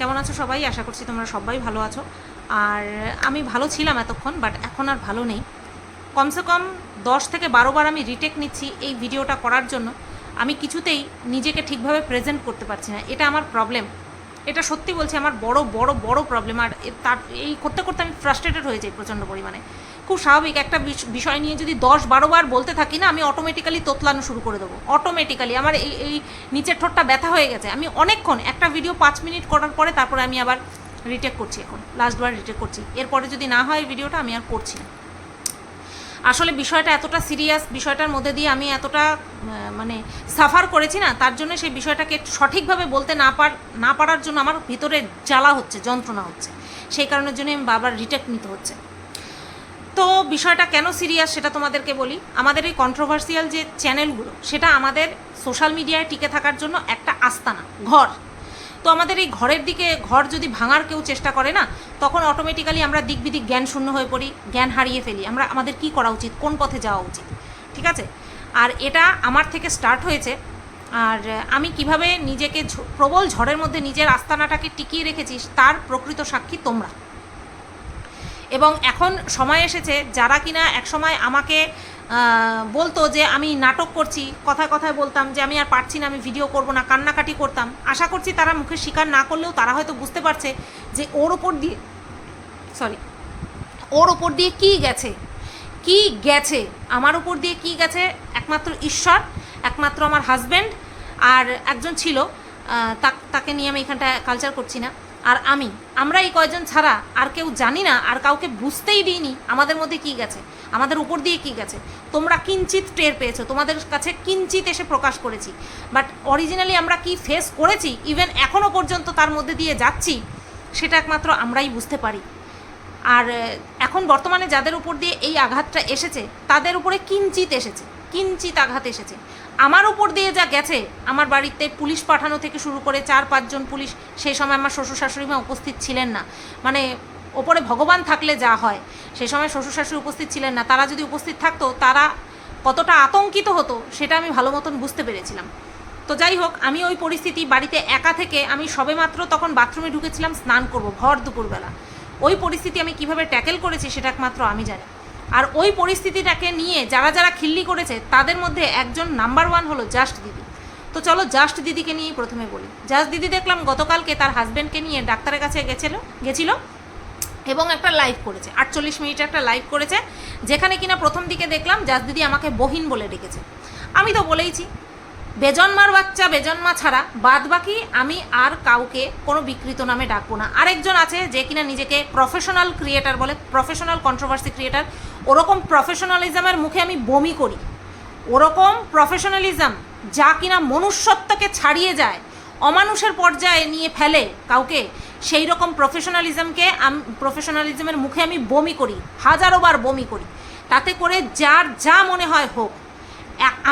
কেমন আছো সবাই? আশা করছি তোমরা সবাই ভালো আছো। আর আমি ভালো ছিলাম এতক্ষণ বাট এখন আর ভালো নেই। কমসে কম দশ থেকে বারো বার আমি রিটেক নিচ্ছি এই ভিডিওটা করার জন্য। আমি কিছুতেই নিজেকে ঠিকভাবে প্রেজেন্ট করতে পারছি না। এটা আমার প্রবলেম এটা সত্যি বলছি, আমার বড় বড় বড় প্রবলেম আর তার, এই করতে করতে আমি ফ্রাস্ট্রেটেড হয়ে যাই প্রচণ্ড পরিমাণে। খুব স্বাভাবিক একটা বিষ- বিষয় নিয়ে যদি দশ বারো বার বলতে থাকি না, আমি অটোমেটিক্যালি তোতলানো শুরু করে দেবো। অটোমেটিক্যালি আমার এই এই নিচের ঠোঁটটা ব্যথা হয়ে গেছে। আমি অনেকক্ষণ, একটা ভিডিও পাঁচ মিনিট করার পরে তারপরে আমি আবার রিটেক করছি এখন। লাস্টবার রিটেক করছি। এরপরে যদি না হয় ভিডিওটা আমি আর করছি না। আসলে বিষয়টা এতটা সিরিয়াস বিষয়টার মধ্যে দিয়ে আমি এতটা মানে সাফার করেছি না, তার জন্য সেই বিষয়টাকে সঠিকভাবে বলতে না পার, না পারার জন্য আমার ভিতরে জ্বালা হচ্ছে, যন্ত্রণা হচ্ছে। সেই কারণের জন্য আমি বাবার রিটেক নিতে হচ্ছে। তো বিষয়টা কেন সিরিয়াস সেটা তোমাদেরকে বলি। আমাদের এই কন্ট্রোভার্সিয়াল যে চ্যানেলগুলো সেটা আমাদের সোশ্যাল মিডিয়ায় টিকে থাকার জন্য একটা আস্তানা, ঘর। তো আমাদের এই ঘরের দিকে, ঘর যদি ভাঙার কেউ চেষ্টা করে না, তখন অটোমেটিক্যালি আমরা দিক বিদিক জ্ঞান শূন্য হয়ে পড়ি, জ্ঞান হারিয়ে ফেলি। আমরা, আমাদের কি করা উচিত, কোন পথে যাওয়া উচিত? ঠিক আছে? আর এটা আমার থেকে স্টার্ট হয়েছে। আর আমি কীভাবে নিজেকে প্রবল ঝড়ের মধ্যে নিজের আস্তানাটাকে টিকিয়ে রেখেছি, তার প্রকৃত সাক্ষী তোমরা। এবং এখন সময় এসেছে, যারা কিনা একসময় আমাকে বলতো যে আমি নাটক করছি, কথায় কথায় বলতাম যে আমি আর পারছি না, আমি ভিডিও করব না, কান্নাকাটি করতাম। আশা করছি তারা মুখে স্বীকার না করলেও তারা হয়তো বুঝতে পারছে যে ওর ওপর দিয়ে সরি ওর ওপর দিয়ে কি গেছে? কি গেছে? আমার উপর দিয়ে কি গেছে? একমাত্র ঈশ্বর, একমাত্র আমার হাজব্যান্ড আর একজন ছিল। তাকে নিয়ে আমি এখানটা কালচার করছি না। আর আমি, আমরা এই কয়জন ছাড়া আর কেউ জানি না আর কাউকে বুঝতেই দিইনি আমাদের মধ্যে কি গেছে, আমাদের উপর দিয়ে কি গেছে। তোমরা কিঞ্চিত টের পেয়েছ, তোমাদের কাছে কিঞ্চিত এসে প্রকাশ করেছি। বাট অরিজিনালি আমরা কি ফেস করেছি ইভেন এখনও পর্যন্ত তার মধ্যে দিয়ে যাচ্ছি, সেটা একমাত্র আমরাই বুঝতে পারি। আর এখন বর্তমানে যাদের উপর দিয়ে এই আঘাতটা এসেছে, তাদের উপরে কিঞ্চিত এসেছে কিঞ্চিত আঘাত এসেছে। আমার উপর দিয়ে যা গেছে, আমার বাড়িতে পুলিশ পাঠানো থেকে শুরু করে চার পাঁচজন পুলিশ সেই সময় আমার শ্বশুর শাশুড়ি মা উপস্থিত ছিলেন না। মানে ওপরে ভগবান থাকলে যা হয়, সেই সময় শ্বশুর শাশুড়ি উপস্থিত ছিলেন না। তারা যদি উপস্থিত থাকতো, তারা কতটা আতঙ্কিত হতো, সেটা আমি ভালো মতন বুঝতে পেরেছিলাম। তো যাই হোক, আমি ওই পরিস্থিতি বাড়িতে একা থেকে আমি সবেমাত্র তখন বাথরুমে ঢুকেছিলাম, স্নান করব, ভর দুপুরবেলা। ওই পরিস্থিতি আমি কীভাবে ট্যাকেল করেছি, সেটা একমাত্র আমি জানি। আর ওই পরিস্থিতিটাকে নিয়ে যারা যারা খিল্লি করেছে, তাদের মধ্যে একজন নাম্বার ওয়ান হলো জাস্ট দিদি তো চলো জাস্ট দিদিকে নিয়েই প্রথমে বলি। জাস্ট দিদি দেখলাম গতকালকে তার হাজব্যান্ডকে নিয়ে ডাক্তারের কাছে গেছিল, গেছিল এবং একটা লাইভ করেছে, আটচল্লিশ মিনিটে একটা লাইভ করেছে, যেখানে কিনা প্রথম দিকে দেখলাম জাস দিদি আমাকে বহিন বলে ডেকেছে। আমি তো বলেইছি বেজন্মার বাচ্চা বেজন্মা ছাড়া, বাদ বাকি আমি আর কাউকে কোনো বিকৃত নামে ডাকবো না। আরেকজন আছে যে কিনা নিজেকে প্রফেশনাল ক্রিয়েটার বলে প্রফেশনাল কন্ট্রোভার্সি ক্রিয়েটার ওরকম প্রফেশনালিজমের মুখে আমি বমি করি। ওরকম প্রফেশনালিজম যা কিনা মনুষ্যত্বকে ছাড়িয়ে যায়, অমানুষের পর্যায়ে নিয়ে ফেলে কাউকে সেই রকম প্রফেশনালিজমকে আমি প্রফেশনালিজমের মুখে আমি বমি করি, হাজারো বার বমি করি। তাতে করে যার যা মনে হয় হোক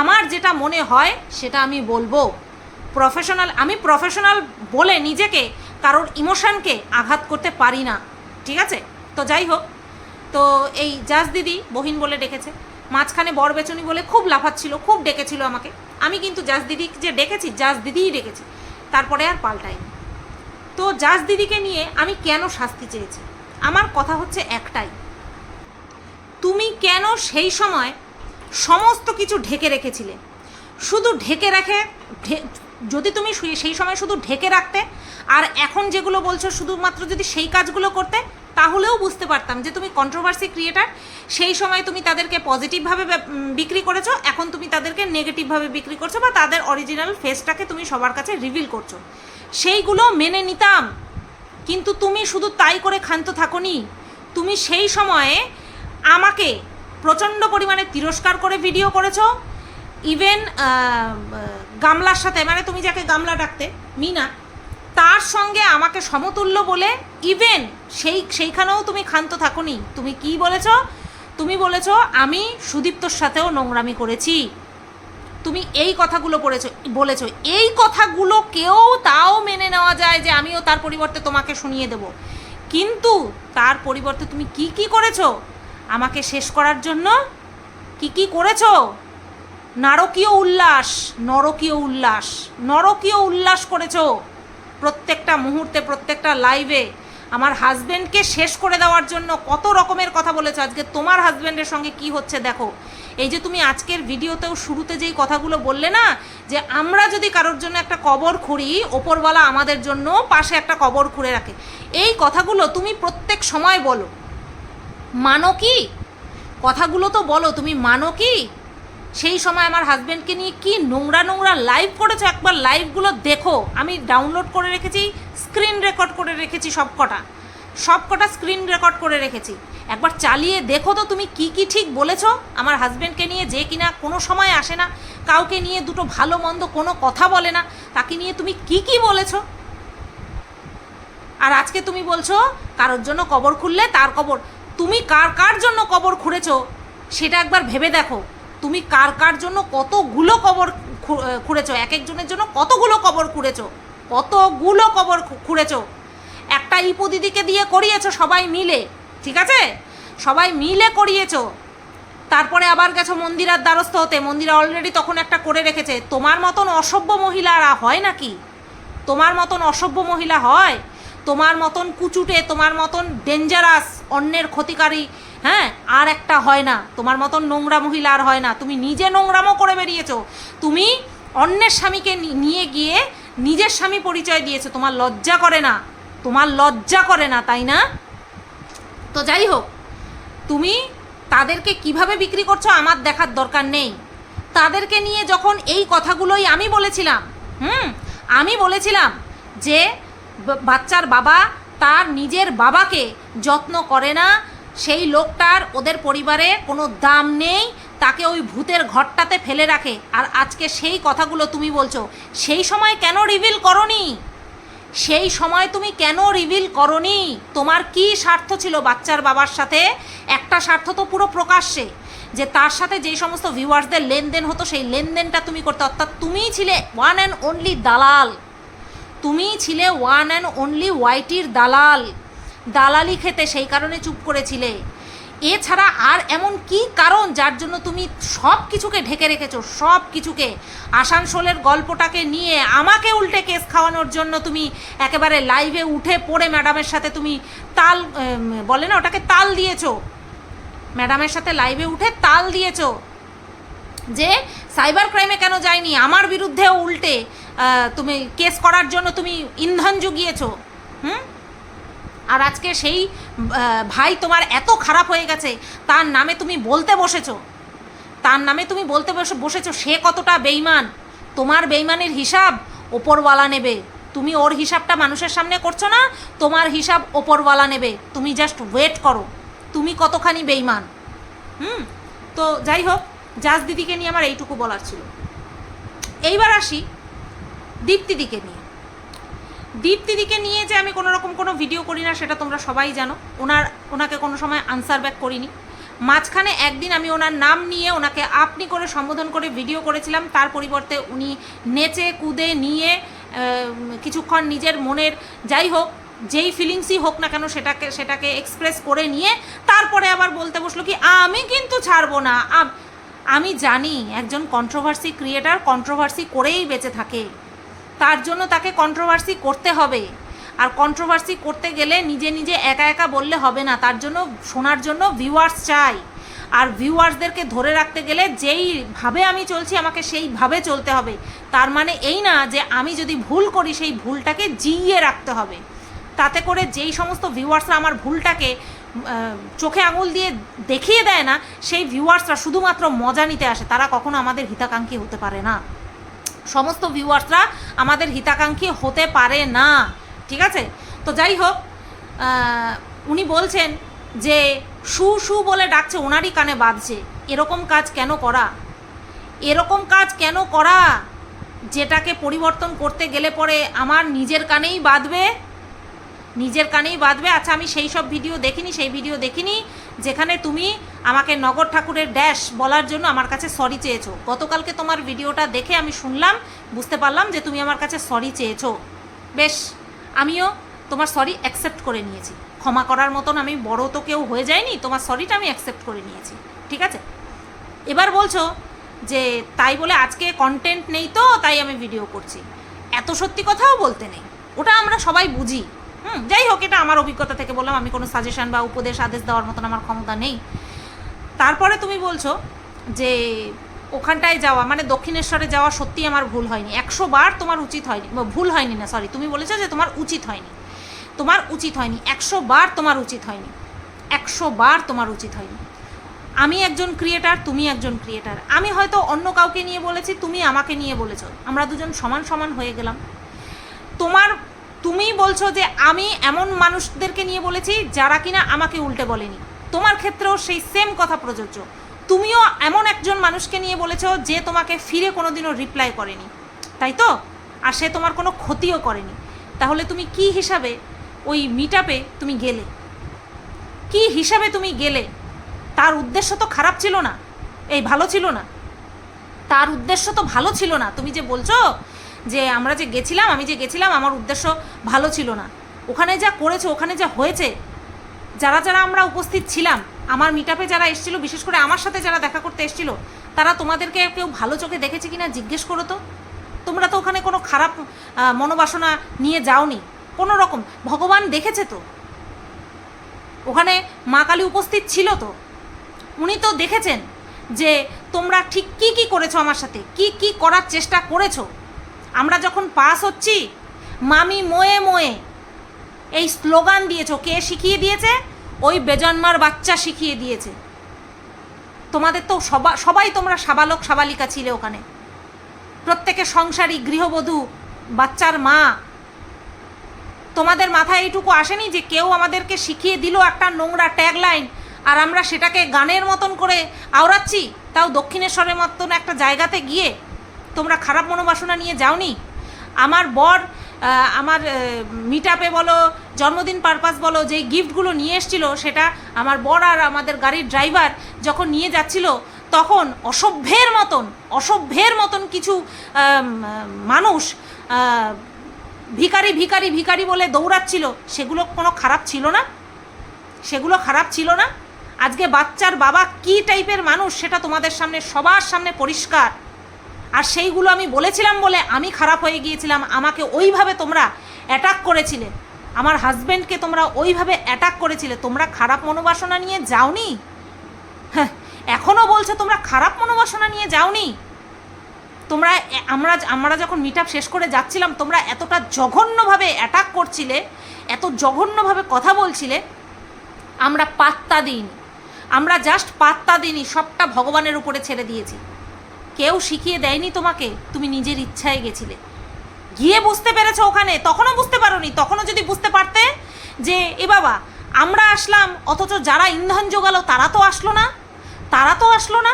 আমার যেটা মনে হয় সেটা আমি বলব প্রফেশনাল আমি প্রফেশনাল বলে নিজেকে কারোর ইমোশনকে আঘাত করতে পারি না, ঠিক আছে? তো যাই হোক। তো এই জাজ দিদি বহিন বলে ডেকেছে। মাঝখানে বর বেচনি বলে খুব লাফাচ্ছিল, খুব ডেকেছিল আমাকে। আমি কিন্তু জাজ দিদি যে ডেকেছি জাজ দিদিই ডেকেছি। তারপরে আর পাল্টাইনি তো জাজ দিদিকে নিয়ে আমি কেন শাস্তি চেয়েছি? আমার কথা হচ্ছে একটাই। তুমি কেন সেই সময় সমস্ত কিছু ঢেকে রেখেছিলে? শুধু ঢেকে রেখে যদি তুমি সেই সময় শুধু ঢেকে রাখতে, আর এখন যেগুলো বলছো শুধুমাত্র যদি সেই কাজগুলো করতে তাহলেও বুঝতে পারতাম যে তুমি কন্ট্রোভার্সি ক্রিয়েটার সেই সময় তুমি তাদেরকে পজিটিভভাবে বিক্রি করেছ, এখন তুমি তাদেরকে নেগেটিভভাবে বিক্রি করছ বা তাদের অরিজিনাল ফেসটাকে তুমি সবার কাছে রিভিল করছ। সেইগুলো মেনে নিতাম, কিন্তু তুমি শুধু তাই করে ক্ষান্ত থাকোনি। তুমি সেই সময়ে আমাকে প্রচণ্ড পরিমাণে তিরস্কার করে ভিডিও করেছ। ইভেন গামলার সাথে মানে তুমি যাকে গামলা ডাকতে, মিনা তার সঙ্গে আমাকে সমতুল্য বলে ইভেন সেই, সেইখানেও তুমি ক্ষান্ত থাকোনি। তুমি কি বলেছ? তুমি বলেছ, আমি সুদীপ্তর সাথেও নোংরামি করেছি। তুমি এই কথাগুলো পড়েছো, বলেছ। এই কথাগুলো কেউ তাও মেনে নেওয়া যায় যে আমিও তার পরিবর্তে তোমাকে শুনিয়ে দেব। কিন্তু তার পরিবর্তে তুমি কি কি করেছ? আমাকে শেষ করার জন্য কি কি করেছ? নারকীয় উল্লাস, নরকীয় উল্লাস নরকীয় উল্লাস করেছ। প্রত্যেকটা মুহূর্তে, প্রত্যেকটা লাইভে আমার হাজব্যান্ডকে শেষ করে দেওয়ার জন্য কত রকমের কথা বলেছ আজকে? তোমার হাজব্যান্ডের সঙ্গে কি হচ্ছে দেখো। এই যে তুমি আজকের ভিডিওতেও শুরুতে যেই কথাগুলো বললে না, যে আমরা যদি কারোর জন্য একটা কবর খুঁড়ি, ওপরওয়ালা আমাদের জন্য পাশে একটা কবর খুঁড়ে রাখে। এই কথাগুলো তুমি প্রত্যেক সময় বলো। মানো কি? কথাগুলো তো বলো, তুমি মানো কি? সেই সময় আমার হাজব্যান্ডকে নিয়ে কি নোংরা নোংরা লাইভ করেছ? একবার লাইভগুলো দেখো। আমি ডাউনলোড করে রেখেছি স্ক্রিন রেকর্ড করে রেখেছি সব কটা। সব কটা স্ক্রিন রেকর্ড করে রেখেছি। একবার চালিয়ে দেখো তো তুমি কি কি ঠিক বলেছ? আমার হাজব্যান্ডকে নিয়ে যে কিনা কোনো সময় আসে না, কাউকে নিয়ে দুটো ভালো মন্দ কোনো কথা বলে না, তাকে নিয়ে তুমি কি কি বলেছ? আর আজকে তুমি বলছো, কারোর জন্য কবর খুললে তার কবর। তুমি কার কার জন্য কবর খুঁড়েছো? সেটা একবার ভেবে দেখো। তুমি কার কার জন্য কতগুলো কবর খুঁড়েছো? এক একজনের জন্য কতগুলো কবর খুঁড়েছো? কতগুলো কবর খুঁড়েছো? একটা ইপু দিদিকে দিয়ে করিয়েছো সবাই মিলে, ঠিক আছে? সবাই মিলে করিয়েছো। তারপরে আবার গেছো মন্দিরার দ্বারস্থ হতে। মন্দিরা অলরেডি তখন একটা করে রেখেছে। তোমার মতন অসভ্য মহিলারা হয় নাকি? তোমার মতন অসভ্য মহিলা হয়? তোমার মতন কুচুটে, তোমার মতন ডেঞ্জারাস অন্যের ক্ষতিকারী হ্যাঁ? আর একটা হয় না। তোমার মতন নোংরা মহিলা আর হয় না। তুমি নিজে নোংরামও করে বেরিয়েছো। তুমি অন্যের স্বামীকে নিয়ে গিয়ে নিজের স্বামী পরিচয় দিয়েছ। তোমার লজ্জা করে না। তোমার লজ্জা করে না, তাই না? তো যাই হোক, তুমি তাদেরকে কীভাবে বিক্রি করছ আমার দেখার দরকার নেই। তাদেরকে নিয়ে যখন এই কথাগুলোই আমি বলেছিলাম, হুম? আমি বলেছিলাম যে বাচ্চার বাবা তার নিজের বাবাকে যত্ন করে না, সেই লোকটার ওদের পরিবারে কোনো দাম নেই, তাকে ওই ভূতের ঘরটাতে ফেলে রাখে। আর আজকে সেই কথাগুলো তুমি বলছো, সেই সময় কেন রিভিল করনি? সেই সময় তুমি কেন রিভিল করনি? তোমার কি স্বার্থ ছিল বাচ্চার বাবার সাথে? একটা স্বার্থ তো পুরো প্রকাশ্যে, যে তার সাথে যেই সমস্ত ভিউয়ার্সদের লেনদেন হতো, সেই লেনদেনটা তুমি করতে, অর্থাৎ তুমিই ছিলে ওয়ান অ্যান্ড অনলি দালাল। তুমিই ছিলে ওয়ান অ্যান্ড অনলি ওয়াইটির দালাল। দালালি খেতে সেই কারণে চুপ করেছিলে। এছাড়া আর এমন কি কারণ যার জন্য তুমি সব কিছুকে ঢেকে রেখেছো? সব কিছুকে আসানসোলের গল্পটাকে নিয়ে আমাকে উল্টে কেস খাওয়ানোর জন্য তুমি একেবারে লাইভে উঠে পড়ে ম্যাডামের সাথে তুমি তাল বলে না ওটাকে তাল দিয়েছ? ম্যাডামের সাথে লাইভে উঠে তাল দিয়েছ? যে সাইবার ক্রাইমে কেন যায়নি? আমার বিরুদ্ধেও উল্টে। তুমি কেস করার জন্য তুমি ইন্ধন জুগিয়েছ, হুম? আর আজকে সেই ভাই তোমার এত খারাপ হয়ে গেছে, তার নামে তুমি বলতে বসেছো। তার নামে তুমি বলতে বসে, বসেছো, সে কতটা বেইমান? তোমার বেইমানের হিসাব ওপরওয়ালা নেবে। তুমি ওর হিসাবটা মানুষের সামনে করছ না, তোমার হিসাব ওপরওয়ালা নেবে। তুমি জাস্ট ওয়েট করো। তুমি কতখানি বেইমান, হুম? তো যাই হোক, জাজ দিদিকে নিয়ে আমার এইটুকু বলার ছিল। এইবার আসি দীপ্তিদিকে নিয়ে। দীপ্তিদিকে নিয়ে যে আমি কোনো রকম কোনো ভিডিও করি না, সেটা তোমরা সবাই জানো। ওনার, ওনাকে কোনো সময় আনসার ব্যাক করিনি। মাঝখানে একদিন আমি ওনার নাম নিয়ে, ওনাকে আপনি করে সম্বোধন করে ভিডিও করেছিলাম। তার পরিবর্তে উনি নেচে, কুদে, নিয়ে কিছুক্ষণ নিজের মনের যাই হোক, যেই ফিলিংসই হোক না কেন সেটাকে সেটাকে এক্সপ্রেস করে নিয়ে, তারপরে আবার বলতে বসল কি, আমি কিন্তু ছাড়বো না। আম- জানি একজন কন্ট্রোভার্সি ক্রিয়েটার কন্ট্রোভার্সি করেই বেঁচে থাকে। তার জন্য তাকে কন্ট্রোভার্সি করতে হবে। আর কন্ট্রোভার্সি করতে গেলে নিজে নিজে একা একা বললে হবে না। তার জন্য, শোনার জন্য ভিউয়ার্স চাই। আর ভিউয়ার্সদেরকে ধরে রাখতে গেলে যেইভাবে আমি চলছি, আমাকে সেইভাবে চলতে হবে। তার মানে এই না যে আমি যদি ভুল করি, সেই ভুলটাকে জিইয়ে রাখতে হবে। তাতে করে যেই সমস্ত ভিউয়ার্সরা আমার ভুলটাকে চোখে আঙুল দিয়ে দেখিয়ে দেয় না, সেই ভিউয়ার্সরা শুধুমাত্র মজা নিতে আসে। তারা কখনো আমাদের হিতাকাঙ্ক্ষী হতে পারে না। সমস্ত ভিউয়ার্সরা আমাদের হিতাকাঙ্ক্ষী হতে পারে না। ঠিক আছে? তো যাই হোক উনি বলছেন যে, সু সু বলে ডাকছে, ওনারই কানে বাঁধছে এরকম কাজ কেন করা? এরকম কাজ কেন করা? যেটাকে পরিবর্তন করতে গেলে পরে আমার নিজের কানেই বাঁধবে নিজের কানেই বাঁধবে। আচ্ছা আমি সেই সব ভিডিও দেখিনি, সেই ভিডিও দেখিনি, যেখানে তুমি আমাকে নগর ঠাকুরের ড্যাশ বলার জন্য আমার কাছে সরি চেয়েছো। গতকালকে তোমার ভিডিওটা দেখে আমি শুনলাম, বুঝতে পারলাম যে তুমি আমার কাছে সরি চেয়েছো। বেশ, আমিও তোমার সরি অ্যাকসেপ্ট করে নিয়েছি। ক্ষমা করার মতন আমি বড় তো কেউ হয়ে যায়নি, তোমার সরিটা আমি অ্যাকসেপ্ট করে নিয়েছি। ঠিক আছে? এবার বলছো যে তাই বলে আজকে কন্টেন্ট নেই তো, তাই আমি ভিডিও করছি। এত সত্যি কথাও বলতে নেই। ওটা আমরা সবাই বুঝি। হুম, যাই হোক, এটা আমার অভিজ্ঞতা থেকে বললাম, আমি কোনো সাজেশন বা উপদেশ, আদেশ দেওয়ার মতন আমার ক্ষমতা নেই। তারপরে তুমি বলছো যে ওখানটায় যাওয়া মানে দক্ষিণেশ্বরে যাওয়া সত্যি আমার ভুল হয়নি। একশো বার তোমার উচিত হয়নি ভুল হয়নি না সরি তুমি বলেছ যে তোমার উচিত হয়নি। তোমার উচিত হয়নি, একশো বার তোমার উচিত হয়নি। একশো বার তোমার উচিত হয়নি। আমি একজন ক্রিয়েটার তুমি একজন ক্রিয়েটার আমি হয়তো অন্য কাউকে নিয়ে বলেছি, তুমি আমাকে নিয়ে বলেছ। আমরা দুজন সমান সমান হয়ে গেলাম। তোমার তুমি বলছো যে আমি এমন মানুষদেরকে নিয়ে বলেছি যারা কিনা আমাকে উল্টে বলেনি। তোমার ক্ষেত্রেও সেই সেম কথা প্রযোজ্য। তুমিও এমন একজন মানুষকে নিয়ে বলেছ যে তোমাকে ফিরে কোনোদিনও রিপ্লাই করেনি। তাই তো? আর সে তোমার কোনো ক্ষতিও করেনি। তাহলে তুমি কি হিসাবে ওই মিট তুমি গেলে? কি হিসাবে তুমি গেলে? তার উদ্দেশ্য তো খারাপ ছিল না। এই ভালো ছিল না। তার উদ্দেশ্য তো ভালো ছিল না। তুমি যে বলছো যে আমরা যে গেছিলাম, আমি যে গেছিলাম, আমার উদ্দেশ্য ভালো ছিল না। ওখানে যা করেছ, ওখানে যা হয়েছে, যারা যারা আমরা উপস্থিত ছিলাম, আমার মিট যারা এসেছিল, বিশেষ করে আমার সাথে যারা দেখা করতে এসেছিল, তারা তোমাদেরকে কেউ ভালো চোখে দেখেছে কিনা জিজ্ঞেস করো তো। তোমরা তো ওখানে কোনো খারাপ মনোবাসনা নিয়ে যাওনি। কোনো রকম। ভগবান দেখেছে তো। ওখানে মা কালী উপস্থিত ছিল তো। উনি তো দেখেছেন যে তোমরা ঠিক কি কি করেছ আমার সাথে? কি কি করার চেষ্টা করেছ? আমরা যখন পাস হচ্ছি, মামি মোয়ে মোয়ে, এই স্লোগান দিয়েছ, কে শিখিয়ে দিয়েছে? ওই বেজন্মার বাচ্চা শিখিয়ে দিয়েছে। তোমাদের তো সবা, সবাই তোমরা সাবালক সাবালিকা ছিলে ওখানে। প্রত্যেকে সংসারী, গৃহবধূ, বাচ্চার মা। তোমাদের মাথায় এইটুকু আসেনি যে কেউ আমাদেরকে শিখিয়ে দিল একটা নোংরা ট্যাগলাইন, আর আমরা সেটাকে গানের মতন করে আওড়াচ্ছি? তাও দক্ষিণেশ্বরের মতন একটা জায়গাতে গিয়ে তোমরা খারাপ মনোবাসনা নিয়ে যাওনি? আমার বর আমার মিট আপে বলো জন্মদিন পারপাস বলো যেই গিফটগুলো নিয়ে এসছিল সেটা আমার বর আর আমাদের গাড়ির ড্রাইভার যখন নিয়ে যাচ্ছিল তখন অসভ্যের মতন অসভ্যের মতন কিছু মানুষ আহ, ভিখারি ভিখারি ভিখারি বলে দৌড়াচ্ছিল। সেগুলো কোনো খারাপ ছিল না? সেগুলো খারাপ ছিল না? আজকে বাচ্চার বাবা কি টাইপের মানুষ সেটা তোমাদের সামনে সবার সামনে পরিষ্কার। আর সেইগুলো আমি বলেছিলাম বলে আমি খারাপ হয়ে গিয়েছিলাম। আমাকে ওইভাবে তোমরা অ্যাটাক করেছিলে। আমার হাজব্যান্ডকে তোমরা ওইভাবে অ্যাটাক করেছিলে। তোমরা খারাপ মনোবাসনা নিয়ে যাওনি? হ্যাঁ এখনও বলছো তোমরা খারাপ মনোবাসনা নিয়ে যাওনি? তোমরা আমরা আমরা যখন মিট শেষ করে যাচ্ছিলাম, তোমরা এতটা জঘন্যভাবে অ্যাটাক করছিলে, এত জঘন্যভাবে কথা বলছিলে, আমরা পাত্তা দিইনি। আমরা জাস্ট পাত্তা দিইনি, সবটা ভগবানের উপরে ছেড়ে দিয়েছি। কেউ শিখিয়ে দেয়নি তোমাকে? তুমি নিজের ইচ্ছায় গেছিলে। গিয়ে বুঝতে পেরেছ ওখানে? তখনও বুঝতে পারোনি? তখনও যদি বুঝতে পারতে যে, এ বাবা, আমরা আসলাম, অথচ যারা ইন্ধন জোগালো তারা তো আসলো না? তারা তো আসলো না?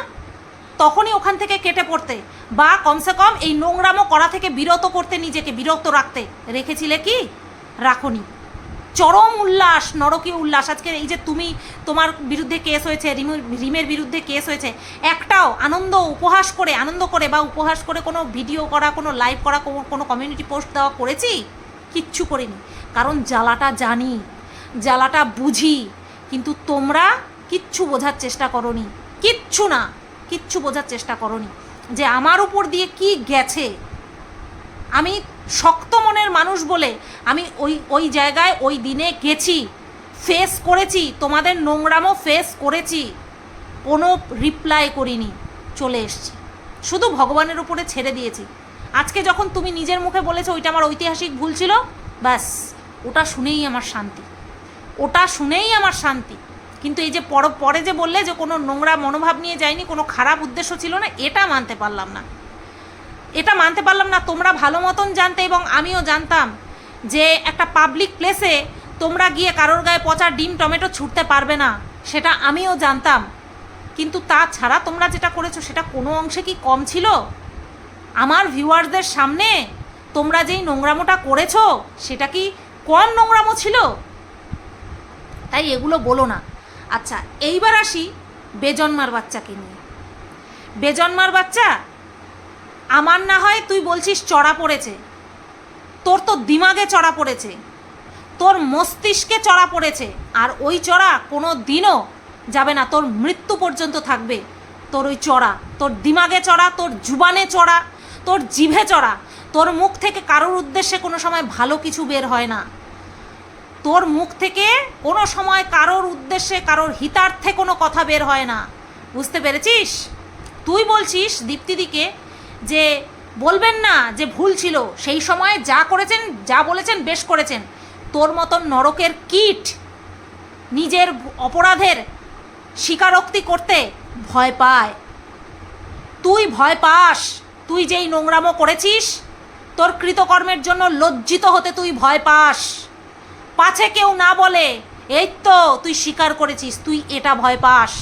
তখনই ওখান থেকে কেটে পড়তে। বা কমসে কম এই নোংরামো করা থেকে বিরত করতে, নিজেকে বিরত রাখতে। রেখেছিলে কি? রাখনি। চরম উল্লাস, নরকীয় উল্লাস। আজকে এই যে তুমি তোমার বিরুদ্ধে কেস হয়েছে, রিমুর বিরুদ্ধে কেস হয়েছে, একটাও আনন্দ উপহাস করে, আনন্দ করে বা উপহাস করে কোনো ভিডিও করা, কোনো লাইভ করা, কোনো- কমিউনিটি পোস্ট দেওয়া করেছি? কিচ্ছু করিনি। কারণ জ্বালাটা জানি, জ্বালাটা বুঝি, কিন্তু তোমরা কিচ্ছু বোঝার চেষ্টা করনি। কিচ্ছু না, কিচ্ছু বোঝার চেষ্টা করনি। যে আমার উপর দিয়ে কি গেছে, আমি শক্ত মনের মানুষ বলে আমি ওই ওই জায়গায় ওই দিনে গেছি ফেস করেছি, তোমাদের নোংরামও ফেস করেছি। কোনো রিপ্লাই করিনি, চলে এসছি। শুধু ভগবানের উপরে ছেড়ে দিয়েছি। আজকে যখন তুমি নিজের মুখে বলেছ ওইটা আমার ঐতিহাসিক ভুল ছিল, ব্যাস, ওটা শুনেই আমার শান্তি। ওটা শুনেই আমার শান্তি। কিন্তু এই যে পর, পরে যে বললে যে কোনো নোংরা মনোভাব নিয়ে যায়নি, কোনো খারাপ উদ্দেশ্য ছিল না, এটা মানতে পারলাম না। এটা মানতে পারলাম না, তোমরা ভালো মতন জানতে এবং আমিও জানতাম যে একটা পাবলিক প্লেসে তোমরা গিয়ে কারোর গায়ে পচা ডিম, টমেটো ছুটতে পারবে না, সেটা আমিও জানতাম। কিন্তু তাছাড়া তোমরা যেটা করেছ, সেটা কোনো অংশে কি কম ছিল? আমার ভিউয়ারদের সামনে তোমরা যেই নোংরামোটা করেছ, সেটা কি কম নোংরামো ছিল? তাই এগুলো বলো না। আচ্ছা এইবার আসি বেজন্মার বাচ্চাকে নিয়ে। বেজন্মার বাচ্চা আমার না হয় তুই বলছিস চড়া পড়েছে। তোর তো দিমাগে চড়া পড়েছে। তোর মস্তিষ্কে চড়া পড়েছে। আর ওই চড়া কোনো দিনও যাবে না। তোর মৃত্যু পর্যন্ত থাকবে। তোর ওই চড়া, তোর দিমাগে চড়া, তোর জুবানে চড়া, তোর জিভে চড়া, তোর মুখ থেকে কারোর উদ্দেশ্যে কোনো সময় ভালো কিছু বের হয় না। তোর মুখ থেকে কোনো সময় কারোর উদ্দেশ্যে, কারোর হিতার্থে কোনো কথা বের হয় না। বুঝতে পেরেছিস? তুই বলছিস দীপ্তিদিকে যে বলবেন না যে ভুল ছিল, সেই সময় যা করেছেন, যা বলেছেন, বেশ করেছেন। তোর মতন নরকের কীট নিজের অপরাধের স্বীকারোক্তি করতে ভয় পায়। তুই ভয় পাস, তুই যেই নোংরামো করেছিস, তোর কৃতকর্মের জন্য লজ্জিত হতে তুই ভয় পাস। পাছে কেউ না বলে, এই তো তুই স্বীকার করেছিস, তুই এটা ভয় পাস।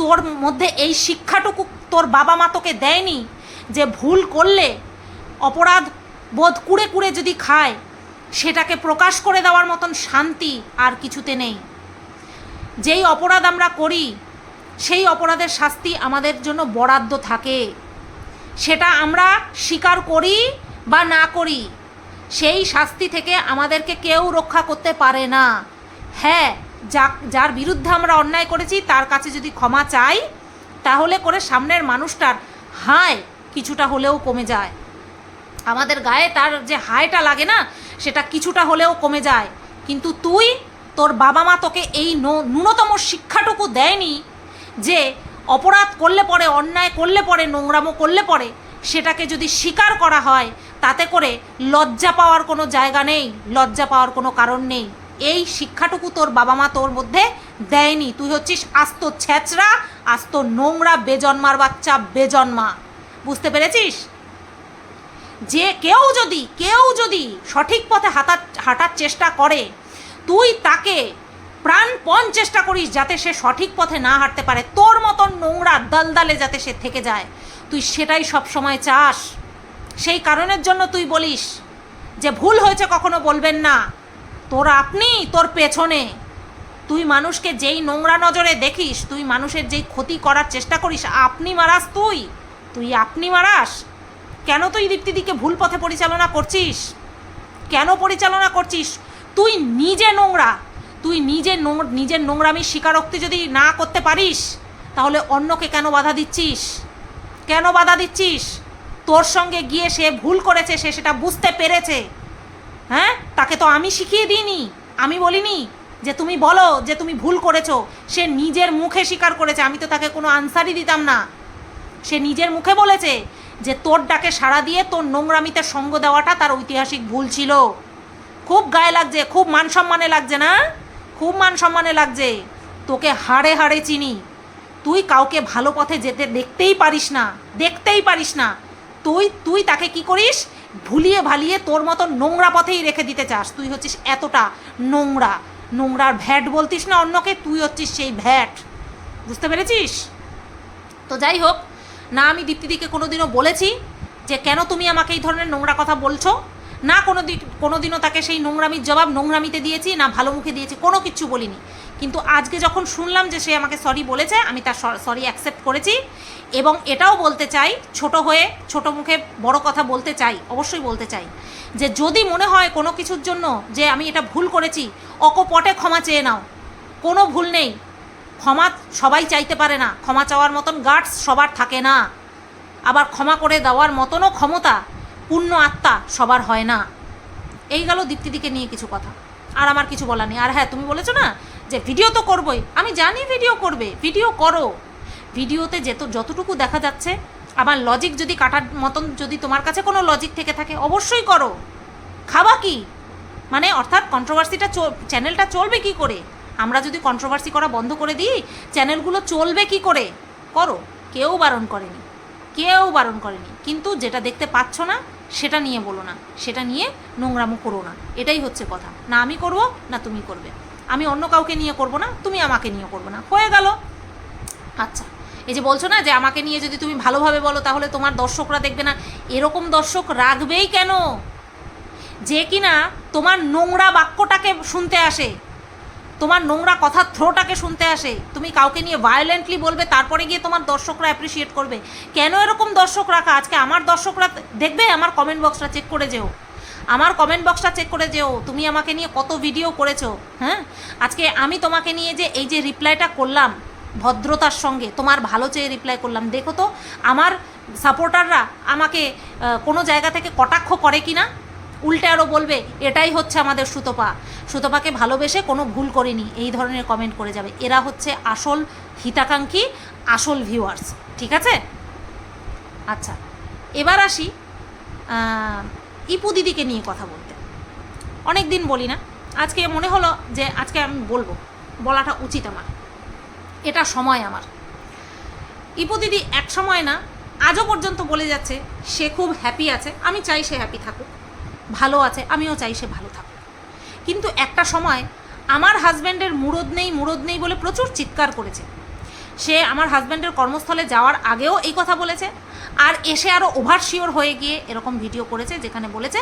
তোর মধ্যে এই শিক্ষাটুকু তোর বাবা মা তোকে দেয়নি যে ভুল করলে, অপরাধ বোধ কুড়ে কুড়ে যদি খায়, সেটাকে প্রকাশ করে দেওয়ার মতন শান্তি আর কিছুতে নেই। যেই অপরাধ আমরা করি, সেই অপরাধের শাস্তি আমাদের জন্য বরাদ্দ থাকে। সেটা আমরা স্বীকার করি বা না করি, সেই শাস্তি থেকে আমাদেরকে কেউ রক্ষা করতে পারে না। হ্যাঁ যা যার বিরুদ্ধে আমরা অন্যায় করেছি, তার কাছে যদি ক্ষমা চাই, তাহলে করে সামনের মানুষটার হায় কিছুটা হলেও কমে যায়। আমাদের গায়ে তার যে হায়টা লাগে না, সেটা কিছুটা হলেও কমে যায়। কিন্তু তুই, তোর বাবা মা তোকে এই ন্যূনতম শিক্ষাটুকু দেয়নি যে অপরাধ করলে পরে, অন্যায় করলে পরে, নোংরামো করলে পরে, সেটাকে যদি স্বীকার করা হয়, তাতে করে লজ্জা পাওয়ার কোনো জায়গা নেই, লজ্জা পাওয়ার কোনো কারণ নেই। এই শিক্ষাটুকু তোর বাবা মা তোর মধ্যে দেয়নি। তুই হচ্ছিস আস্ত ছ্যাচরা আস্ত নোংরা, বেজন্মার বাচ্চা, বেজন্মা। বুঝতে পেরেছিস? যে কেউ যদি কেউ যদি সঠিক পথে হাঁটার হাঁটার চেষ্টা করে, তুই তাকে প্রাণপণ চেষ্টা করিস যাতে সে সঠিক পথে না হাঁটতে পারে। তোর মতন নোংরা দলদালে যাতে সে থেকে যায়। তুই সেটাই সব সময় চাস। সেই কারণের জন্য তুই বলিস যে ভুল হয়েছে কখনো বলবেন না। তোর আপনি, তোর পেছনে। তুই মানুষকে যেই নোংরা নজরে দেখিস, তুই মানুষের যেই ক্ষতি করার চেষ্টা করিস, আপনি মারাস তুই। তুই আপনি মারাস? কেন তুই দীপ্তিদিকে ভুল পথে পরিচালনা করছিস? কেন পরিচালনা করছিস? তুই নিজে নোংরা। তুই নিজে নিজের নোংরামির স্বীকারোক্তি যদি না করতে পারিস, তাহলে অন্যকে কেন বাধা দিচ্ছিস? কেন বাধা দিচ্ছিস? তোর সঙ্গে গিয়ে সে ভুল করেছে, সে সেটা বুঝতে পেরেছে। হ্যাঁ? তাকে তো আমি শিখিয়ে দিইনি। আমি বলিনি যে তুমি বলো যে তুমি ভুল করেছ। সে নিজের মুখে স্বীকার করেছে। আমি তো তাকে কোনো আনসারই দিতাম না। সে নিজের মুখে বলেছে যে তোর ডাকে সাড়া দিয়ে তোর নোংরামিতে সঙ্গ দেওয়াটা তার ঐতিহাসিক ভুল ছিল। খুব গায়ে লাগছে, খুব মান সম্মানে লাগছে না? খুব মান সম্মানে লাগছে। তোকে হাড়ে হাড়ে চিনি। তুই কাউকে ভালো পথে যেতে দেখতেই পারিস না, দেখতেই পারিস না। তুই তুই তাকে কি করিস? ভুলিয়ে ভালিয়ে তোর মতো নোংরা পথেই রেখে দিতে চাস। তুই হচ্ছিস এতটা নোংরা। নোংরার ভ্যাট বলতিস না অন্যকে, তুই হচ্ছিস সেই ভ্যাট। বুঝতে পেরেছিস? তো যাই হোক না আমি দীপ্তিদিকে কোনোদিনও বলেছি যে কেন তুমি আমাকে এই ধরনের নোংরা কথা বলছো? না কোনো দিন কোনোদিনও তাকে সেই নোংরামির জবাব নোংরামিতে দিয়েছি, না ভালো মুখে দিয়েছি, কোনো কিছু বলিনি। কিন্তু আজকে যখন শুনলাম যে সে আমাকে সরি বলেছে, আমি তার সরি অ্যাকসেপ্ট করেছি এবং এটাও বলতে চাই, ছোট হয়ে, ছোট মুখে বড় কথা বলতে চাই, অবশ্যই বলতে চাই, যে যদি মনে হয় কোনো কিছুর জন্য যে আমি এটা ভুল করেছি, অকপটে ক্ষমা চেয়ে নাও। কোনো ভুল নেই। ক্ষমা সবাই চাইতে পারে না। ক্ষমা চাওয়ার মতন গার্ডস সবার থাকে না। আবার ক্ষমা করে দেওয়ার মতনও ক্ষমতা, পূর্ণ আত্মা সবার হয় না। এই গেল দীপ্তিদিকে নিয়ে কিছু কথা। আর আমার কিছু বলা নেই। আর হ্যাঁ তুমি বলেছ না যে ভিডিও তো করবোই। আমি জানি ভিডিও করবে। ভিডিও করো। ভিডিওতে যেত যতটুকু দেখা যাচ্ছে আমার লজিক যদি কাটার মতন যদি তোমার কাছে কোনো লজিক থেকে থাকে, অবশ্যই করো। খাবা কি? মানে অর্থাৎ কন্ট্রোভার্সিটা চ্যানেলটা চলবে কি করে? আমরা যদি কন্ট্রোভার্সি করা বন্ধ করে দিই চ্যানেলগুলো চলবে কি করে? করো। কেউ বারণ করেনি। কেউ বারণ করেনি। কিন্তু যেটা দেখতে পাচ্ছ না, সেটা নিয়ে বলো না। সেটা নিয়ে নোংরামো করো না। এটাই হচ্ছে কথা। না আমি করব, না তুমি করবে। আমি অন্য কাউকে নিয়ে করব না, তুমি আমাকে নিয়ে করবে না। হয়ে গেল। আচ্ছা এই যে বলছো না যে আমাকে নিয়ে যদি তুমি ভালোভাবে বলো, তাহলে তোমার দর্শকরা দেখবে না। এরকম দর্শক রাখবেই কেন? যে কিনা তোমার নোংরা বাক্যটাকে শুনতে আসে। তোমার নোংরা কথা থ্রোটাকে শুনতে আসে। তুমি কাউকে নিয়ে ভায়োলেন্টলি বলবে, তারপরে গিয়ে তোমার দর্শকরা অ্যাপ্রিসিয়েট করবে। কেন এরকম দর্শক রাখা? আজকে আমার দর্শকরা দেখবে, আমার কমেন্ট বক্সটা চেক করে যেও। আমার কমেন্ট বক্সটা চেক করে যেও, তুমি আমাকে নিয়ে কত ভিডিও করেছ হ্যাঁ? আজকে আমি তোমাকে নিয়ে যে এই যে রিপ্লাইটা করলাম ভদ্রতার সঙ্গে, তোমার ভালো চেয়ে রিপ্লাই করলাম। দেখো তো, আমার সাপোর্টাররা আমাকে কোনো জায়গা থেকে কটাক্ষ করে কি না উল্টে আরও বলবে, এটাই হচ্ছে আমাদের সুতপা। সুতপাকে ভালোবেসে কোনো ভুল করিনি, এই ধরনের কমেন্ট করে যাবে। এরা হচ্ছে আসল হিতাকাঙ্ক্ষী, আসল ভিউয়ার্স ঠিক আছে? আচ্ছা এবার আসি ইপু দিদিকে নিয়ে কথা বলতে। অনেক দিন বলি না, আজকে মনে হলো যে আজকে আমি বলব, বলাটা উচিত আমার। এটা সময় আমার। ইপু দিদি এক সময় না, আজও পর্যন্ত বলে যাচ্ছে, সে খুব হ্যাপি আছে, আমি চাই সে হ্যাপি থাকুক। ভালো আছে, আমিও চাই সে ভালো থাকুক। কিন্তু একটা সময় আমার হাজব্যান্ডের মুরদ নেই মুরদ নেই বলে প্রচুর চিৎকার করেছে। সে আমার হাজব্যান্ডের কর্মস্থলে যাওয়ার আগেও এই কথা বলেছে, আর এসে আরও ওভার শিওর হয়ে গিয়ে এরকম ভিডিও করেছে যেখানে বলেছে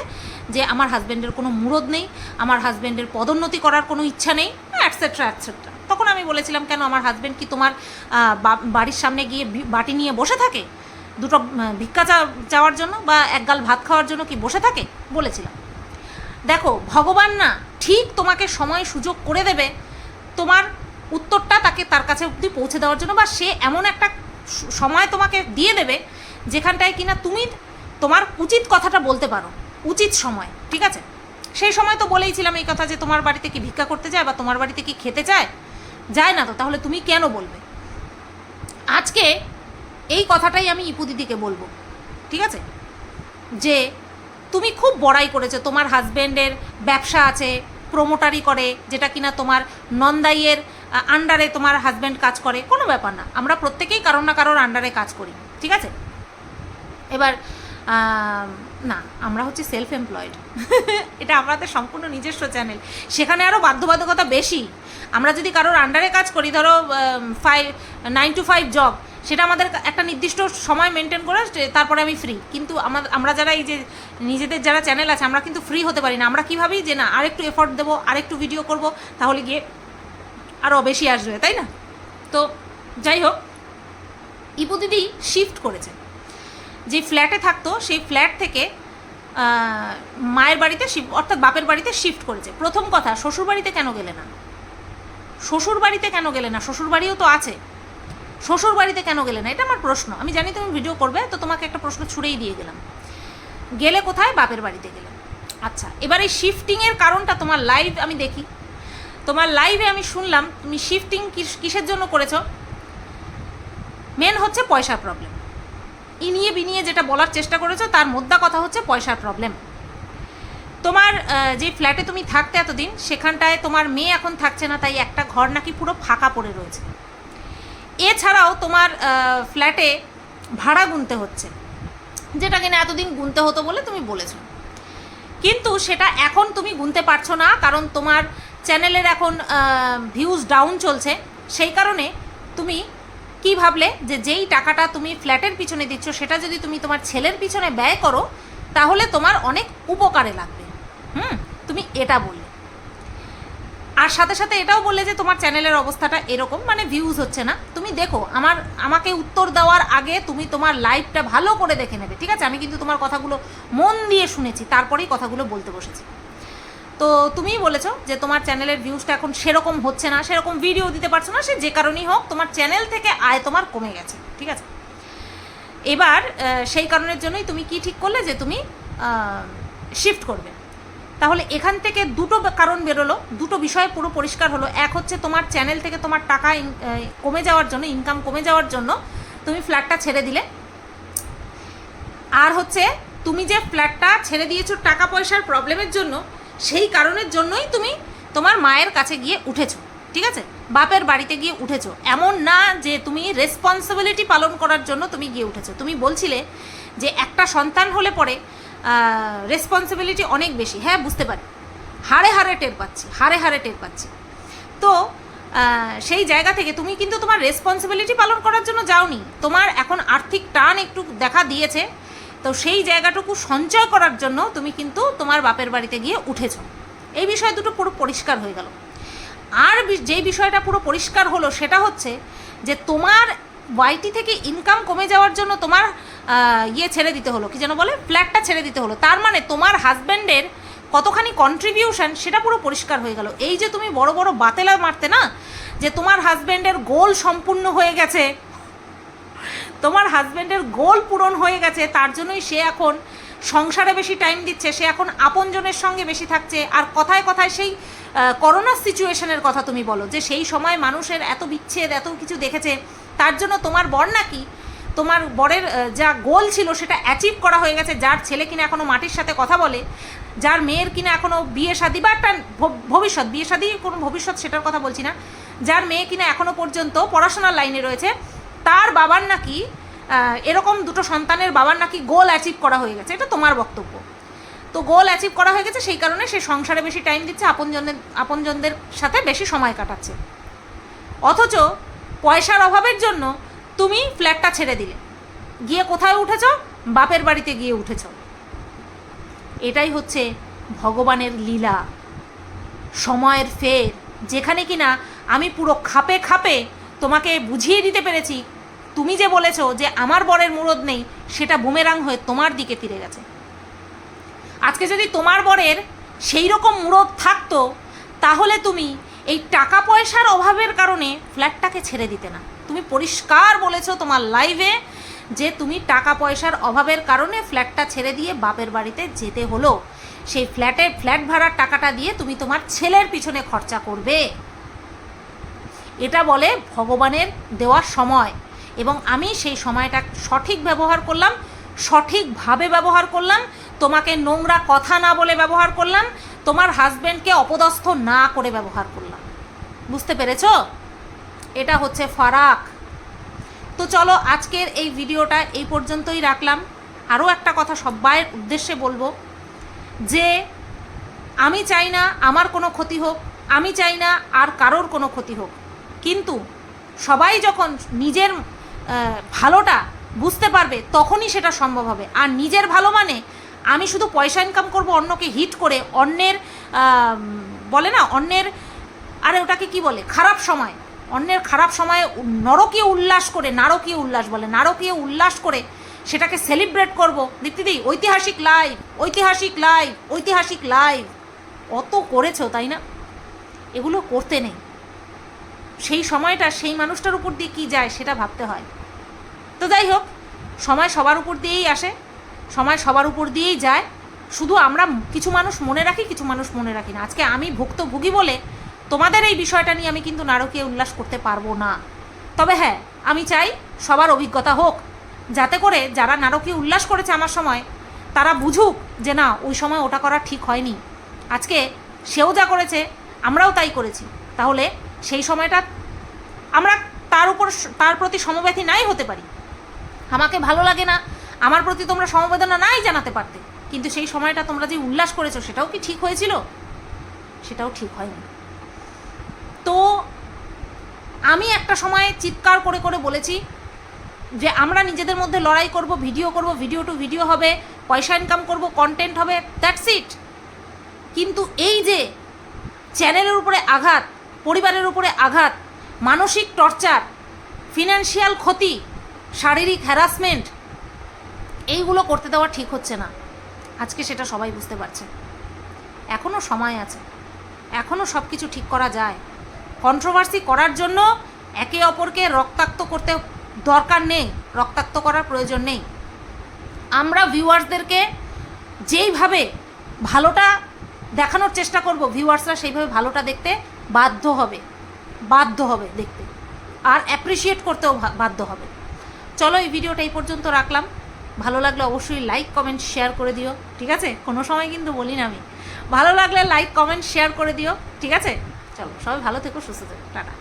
যে আমার হাজব্যান্ডের কোনো মুরদ নেই, আমার হাজব্যান্ডের পদোন্নতি করার কোনো ইচ্ছা নেই অ্যাটসেট্রা অ্যাটসেট্রা তখন আমি বলেছিলাম, কেন আমার হাজব্যান্ড কি তোমার বাড়ির সামনে গিয়ে বাটি নিয়ে বসে থাকে? দুটো ভিক্ষা চাওয়ার জন্য বা এক গাল ভাত খাওয়ার জন্য কি বসে থাকে? বলেছিলাম। দেখো, ভগবান না ঠিক তোমাকে সময় সুযোগ করে দেবে, তোমার উত্তরটা তাকে তার কাছে অব্দি পৌঁছে দেওয়ার জন্য বা সে এমন একটা সময় তোমাকে দিয়ে দেবে যেখানটায় কিনা তুমি তোমার উচিত কথাটা বলতে পারো, উচিত সময়, ঠিক আছে? সেই সময় তো বলেইছিলাম এই কথা যে তোমার বাড়িতে কি ভিক্ষা করতে যায় বা তোমার বাড়িতে কি খেতে চায় যায় না তো, তাহলে তুমি কেন বলবে? আজকে এই কথাটাই আমি ইপু দিদিকে বলব, ঠিক আছে? যে তুমি খুব বড়াই করেছ। তোমার হাজব্যান্ডের ব্যবসা আছে প্রোমোটারি করে, যেটা কিনা তোমার নন্দাইয়ের আন্ডারে তোমার হাজব্যান্ড কাজ করে। কোনো ব্যাপার না, আমরা প্রত্যেকেই কারোর না কারোর আন্ডারে কাজ করি, ঠিক আছে? এবার না, আমরা হচ্ছে সেলফ এমপ্লয়েড এটা আমাদের সম্পূর্ণ নিজস্ব চ্যানেল সেখানে আরও বাধ্যবাধকতা বেশি। আমরা যদি কারোর আন্ডারে কাজ করি, ধরো five nine to five job সেটা আমাদের একটা নির্দিষ্ট সময় মেনটেন করে তারপরে আমি ফ্রি কিন্তু আমাদের আমরা যারা এই যে নিজেদের যারা চ্যানেল আছে, আমরা কিন্তু ফ্রি হতে পারি না। আমরা কী ভাবি যে না, আরেকটু এফোর্ট দেবো, আরেকটু ভিডিও করব, তাহলে গিয়ে আরও বেশি আসবে, তাই না? তো যাই হোক ইপু দিদি শিফট করেছে। যে ফ্ল্যাটে থাকতো, সেই ফ্ল্যাট থেকে মায়ের বাড়িতে অর্থাৎ বাপের বাড়িতে শিফট করেছে। প্রথম কথা শ্বশুর বাড়িতে কেন গেলে না? শ্বশুর বাড়িতে কেন গেলে না? শ্বশুর বাড়িও তো আছে। শ্বশুর বাড়িতে কেন গেলে না? এটা আমার প্রশ্ন। আমি জানি তুমি ভিডিও করবে, তো তোমাকে একটা প্রশ্ন ছুড়েই দিয়ে গেলাম। গেলে কোথায়? বাপের বাড়িতে গেলে। আচ্ছা এবার এই শিফটিংয়ের কারণটা তোমার লাইভ আমি দেখি। তোমার লাইভে আমি শুনলাম, তুমি শিফটিং কিসের জন্য করেছ? মেন হচ্ছে পয়সার প্রবলেম ইনিয়ে বিনিয়ে যেটা বলার চেষ্টা করেছ, তার মোদ্দা কথা হচ্ছে পয়সার প্রবলেম তোমার যে ফ্ল্যাটে তুমি থাকতে এতদিন, সেখানটায় তোমার মেয়ে এখন থাকছে না, তাই একটা ঘর নাকি পুরো ফাঁকা পড়ে রয়েছে। এছাড়াও তোমার ফ্ল্যাটে ভাড়া গুনতে হচ্ছে, যেটা কিনা এতদিন গুনতে হতো বলে তুমি বলেছ। কিন্তু সেটা এখন তুমি গুনতে পারছ না, কারণ তোমার চ্যানেলের এখন ভিউজ ডাউন চলছে। সেই কারণে তুমি কি ভাবলে যে যেই টাকাটা তুমি ফ্ল্যাটের পিছনে দিচ্ছ, সেটা যদি তুমি তোমার ছেলের পিছনে ব্যয় করো, তাহলে তোমার অনেক উপকারে লাগবে। হুম? তুমি এটা বললে। আর সাথে সাথে এটাও বললে যে তোমার চ্যানেলের অবস্থাটা এরকম মানে ভিউজ হচ্ছে না। তুমি দেখো, আমার, আমাকে উত্তর দেওয়ার আগে তুমি তোমার লাইভটা ভালো করে দেখে নেবে, ঠিক আছে? আমি কিন্তু তোমার কথাগুলো মন দিয়ে শুনেছি, তারপরেই কথাগুলো বলতে বসেছি। তো তুমিই বলেছ যে তোমার চ্যানেলের ভিউজটা এখন সেরকম হচ্ছে না, সেরকম ভিডিও দিতে পারছ না, সে যে কারণেই হোক, তোমার চ্যানেল থেকে আয় তোমার কমে গেছে, ঠিক আছে? এবার সেই কারণের জন্যই তুমি কি ঠিক করলে যে তুমি শিফট করবে। তাহলে এখান থেকে দুটো কারণ বেরোলো, দুটো বিষয় পুরো পরিষ্কার হলো। এক হচ্ছে তোমার চ্যানেল থেকে তোমার টাকা কমে যাওয়ার জন্য ইনকাম কমে যাওয়ার জন্য তুমি ফ্ল্যাটটা ছেড়ে দিলে। আর হচ্ছে তুমি যে ফ্ল্যাটটা ছেড়ে দিয়েছ টাকা পয়সার প্রবলেমের জন্য, সেই কারণের জন্যই তুমি তোমার মায়ের কাছে গিয়ে উঠেছো, ঠিক আছে? বাপের বাড়িতে গিয়ে উঠেছো। এমন না যে তুমি রেসপন্সিবিলিটি পালন করার জন্য তুমি গিয়ে উঠেছো। তুমি বলছিলে যে একটা সন্তান হলে পরে রেসপন্সিবিলিটি অনেক বেশি। হ্যাঁ বুঝতে পারি। হাড়ে হাড়ে টের পাচ্ছি, হাড়ে হাড়ে টের পাচ্ছি। তো সেই জায়গা থেকে তুমি কিন্তু তোমার রেসপন্সিবিলিটি পালন করার জন্য যাওনি। তোমার এখন আর্থিক টান একটু দেখা দিয়েছে। তো সেই জায়গাটুকু সঞ্চয় করার জন্য তুমি কিন্তু তোমার বাপের বাড়িতে গিয়ে উঠেছ। এই বিষয় দুটো পুরো পরিষ্কার হয়ে গেল। আর যেই বিষয়টা পুরো পরিষ্কার হলো সেটা হচ্ছে যে তোমার ওয়াইটি থেকে ইনকাম কমে যাওয়ার জন্য তোমার ইয়ে ছেড়ে দিতে হলো। কি যেন বলে? ফ্ল্যাটটা ছেড়ে দিতে হলো। তার মানে তোমার হাজব্যান্ডের কতখানি কন্ট্রিবিউশন সেটা পুরো পরিষ্কার হয়ে গেল। এই যে তুমি বড় বড় বাতেলা মারতে না, যে তোমার হাজব্যান্ডের গোল সম্পূর্ণ হয়ে গেছে, তোমার হাজব্যান্ডের গোল পূরণ হয়ে গেছে, তার জন্যই সে এখন সংসারে বেশি টাইম দিচ্ছে, সে এখন আপনজনের সঙ্গে বেশি থাকছে। আর কথায় কথায় সেই করোনার সিচুয়েশনের কথা তুমি বলো, যে সেই সময় মানুষের এত বিচ্ছেদ, এত কিছু দেখেছে তার জন্য তোমার বর নাকি তোমার বরের যা গোল ছিল সেটা অ্যাচিভ করা হয়ে গেছে, যার ছেলে কিনা এখনও মাটির সাথে কথা বলে, যার মেয়ের কিনা এখনও বিয়ে শাদী বা একটা ভবিষ্যৎ, বিয়ে শাদী কোনো ভবিষ্যৎ সেটার কথা বলছি না, যার মেয়ে কিনা এখনও পর্যন্ত পড়াশোনার লাইনে রয়েছে, তার বাবার নাকি এরকম দুটো সন্তানের বাবার নাকি গোল অ্যাচিভ করা হয়ে গেছে, এটা তোমার বক্তব্য। তো গোল অ্যাচিভ করা হয়ে গেছে, সেই কারণে সে সংসারে বেশি টাইম দিচ্ছে, আপনজনের, আপনজনদের সাথে বেশি সময় কাটাচ্ছে। অথচ পয়সার অভাবের জন্য তুমি ফ্ল্যাটটা ছেড়ে দিলে। গিয়ে কোথায় উঠেছ? বাপের বাড়িতে গিয়ে উঠেছ। এটাই হচ্ছে ভগবানের লীলা। সময়ের ফের। যেখানে কিনা আমি পুরো খাপে খাপে তোমাকে বুঝিয়ে দিতে পেরেছি। তুমি যে বলেছ যে আমার বরের মুরদ নেই, সেটা বুমেরাং হয়ে তোমার দিকে ফিরে গেছে। আজকে যদি তোমার বরের সেই রকম মুরদ থাকতো, তাহলে তুমি এই টাকা পয়সার অভাবের কারণে ফ্ল্যাটটাকে ছেড়ে দিতে না। তুমি পরিষ্কার বলেছ তোমার লাইভে যে তুমি টাকা পয়সার অভাবের কারণে ফ্ল্যাটটা ছেড়ে দিয়ে বাপের বাড়িতে যেতে হলো। সেই ফ্ল্যাটে ফ্ল্যাট ভাড়ার টাকাটা দিয়ে তুমি তোমার ছেলের পিছনে খরচা করবে। এটা বলে ভগবানের দেওয়ার সময় এবং আমি সেই সময়টা সঠিক ব্যবহার করলাম, সঠিকভাবে ব্যবহার করলাম, তোমাকে নোংরা কথা না বলে ব্যবহার করলাম তোমার হাজব্যান্ডকে অপদস্থ না করে ব্যবহার করলাম। বুঝতে পেরেছ? এটা হচ্ছে ফারাক। তো চলো আজকের এই ভিডিওটা এই পর্যন্তই রাখলাম। আরও একটা কথা সবাইয়ের উদ্দেশ্যে বলব যে, আমি চাই না আমার কোনো ক্ষতি হোক, আমি চাই না আর কারোর কোনো ক্ষতি হোক। কিন্তু সবাই যখন নিজের ভালোটা বুঝতে পারবে, তখনই সেটা সম্ভব হবে। আর নিজের ভালো মানে আমি শুধু পয়সা ইনকাম করব, অন্যকে হিট করে, অন্যের বলে না, অন্যের, আরে ওটাকে কি বলে, খারাপ সময়। অন্যের খারাপ সময়ে নরকীয় উল্লাস করে, নারকীয় উল্লাস বলে, নারকীয় উল্লাস করে সেটাকে সেলিব্রেট করব। দীপ্তিদি, ঐতিহাসিক লাইভ ঐতিহাসিক লাইভ ঐতিহাসিক লাইভ অত করেছ, তাই না? এগুলো করতে নেই। সেই সময়টা, সেই মানুষটার উপর দিয়ে কী যায়, সেটা ভাবতে হয়। তো যাই হোক, সময় সবার উপর দিয়েই আসে। সময় সবার উপর দিয়েই যায়। শুধু আমরা কিছু মানুষ মনে রাখি, কিছু মানুষ মনে রাখি না। আজকে আমি ভুক্তভোগী বলে তোমাদের এই বিষয়টা নিয়ে আমি কিন্তু নারকীয় উল্লাস করতে পারব না। তবে হ্যাঁ আমি চাই সবার অভিজ্ঞতা হোক। যাতে করে যারা নারকীয় উল্লাস করেছে আমার সময়, তারা বুঝুক যে না, ওই সময় ওটা করা ঠিক হয়নি। আজকে সেও যা করেছে, আমরাও তাই করেছি। তাহলে সেই সময়টা আমরা তার উপর, তার প্রতি সমব্যথী নাই হতে পারি। আমাকে ভালো লাগে না আমার প্রতি তোমরা সমবেদনা নাই জানাতে পারতে। কিন্তু সেই সময়টা তোমরা যে উল্লাস করেছ, সেটাও কি ঠিক হয়েছিল? সেটাও ঠিক হয়নি। তো আমি একটা সময় চিৎকার করে করে বলেছি যে আমরা নিজেদের মধ্যে লড়াই করব, ভিডিও করব, ভিডিও টু ভিডিও হবে, পয়সা ইনকাম করব কন্টেন্ট হবে দ্যাটস ইট কিন্তু এই যে চ্যানেলের উপরে আঘাত, পরিবারের উপরে আঘাত, মানসিক টর্চার ফিনান্সিয়াল ক্ষতি, শারীরিক হ্যারাসমেন্ট এইগুলো করতে দেওয়া ঠিক হচ্ছে না। আজকে সেটা সবাই বুঝতে পারছে। এখনও সময় আছে। এখনও সব কিছু ঠিক করা যায়। কন্ট্রোভার্সি করার জন্য একে অপরকে রক্তাক্ত করতে দরকার নেই, রক্তাক্ত করার প্রয়োজন নেই। আমরা ভিউয়ার্সদেরকে যেইভাবে ভালোটা দেখানোর চেষ্টা করব ভিউয়ার্সরা সেইভাবে ভালোটা দেখতে বাধ্য হবে বাধ্য হবে দেখতে। আর অ্যাপ্রিসিয়েট করতেও বাধ্য হবে। চলো এই ভিডিওটা এই পর্যন্ত রাখলাম। ভালো লাগলে অবশ্যই লাইক কমেন্ট শেয়ার করে দিও, ঠিক আছে? কোনো সময় কিন্তু বলি না আমি। ভালো লাগলে লাইক কমেন্ট শেয়ার করে দিও, ঠিক আছে? চলো, সবাই ভালো থেকো, সুস্থ থেকো, টাটা।